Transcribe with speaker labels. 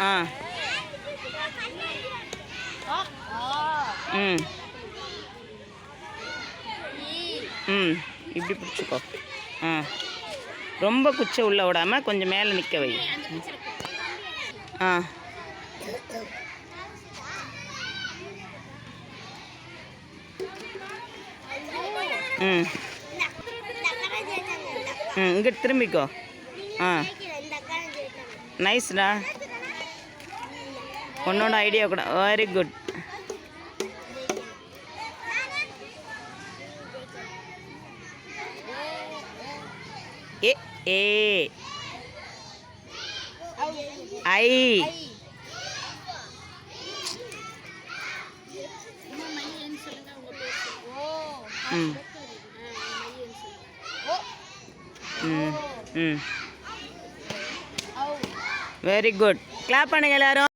Speaker 1: ஆ. ம். ம். இப்படி பிடிச்சிக்கோ. ஆ. ரொம்ப குச்சை உள்ள விடாமல் கொஞ்சம் மேலே நிற்க வை. ஆ. ம். ம் இங்கிட்டு திரும்பிக்கோ. ஆ. நைஸ்டா. உன்னோட ஐடியா கூட. வெரி குட் ஏ ஏ. ஐ. ம். ம் ம். வெரி குட் கிளாப் பண்ணுங்க எல்லாரும்.